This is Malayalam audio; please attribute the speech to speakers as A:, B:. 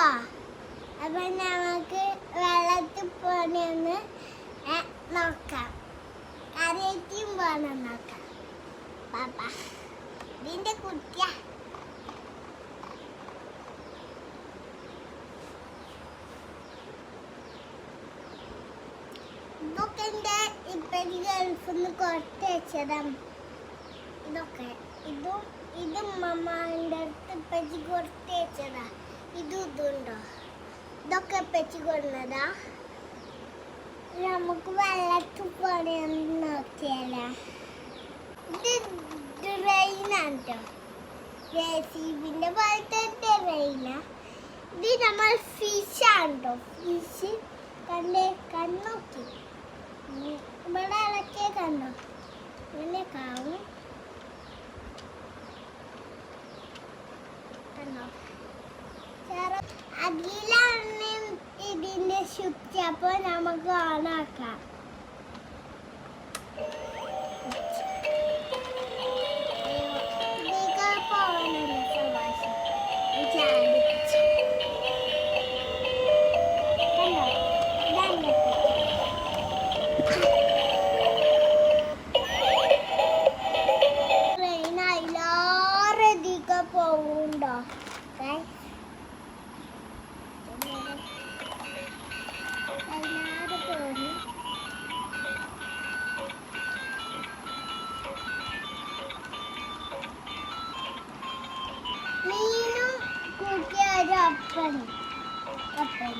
A: കേട്ടോ. അപ്പം നമുക്ക് വെള്ളത്തിൽ പോണെന്ന് നോക്കാം. കരയത്തിയും പോകണം നോക്കാം. പാപ്പ ഇതിന്റെ കുട്ടിയ. ഇതൊക്കെ എന്റെ ഇപ്പം ഗൾഫിൽ നിന്ന് കുറച്ച് ഇതൊക്കെ. ഇതും ഇത് മമ്മാന്റെ അടുത്ത് ഇപ്പം കുറച്ച് വെച്ചതാണ് ഇതും ഇതുണ്ടോ? ഇതൊക്കെ കൊടുന്നതാ നമുക്ക് വെള്ളത്തിൽ പോണെന്ന് നോക്കിയാലേ. ഇത് ജെസിബിന്റെ പോലത്തെ ഇത് നമ്മൾ ഫിഷാണ് ഫിഷ് കണ്ടേ കണ്ണോക്കി ഇവിടെ ഇളക്കിയ കണ്ടോ? ഇങ്ങനെ കാണും കണ്ടോ ചെറു അതിലാണ് ഇതിന്റെ ശുദ്ധി അപ്പൊ നമുക്ക് ഓണാക്കാം ഇതിലേക്ക് ਕੇ ਆ ਜਾ ਆਪਾਂ ਆਪਾਂ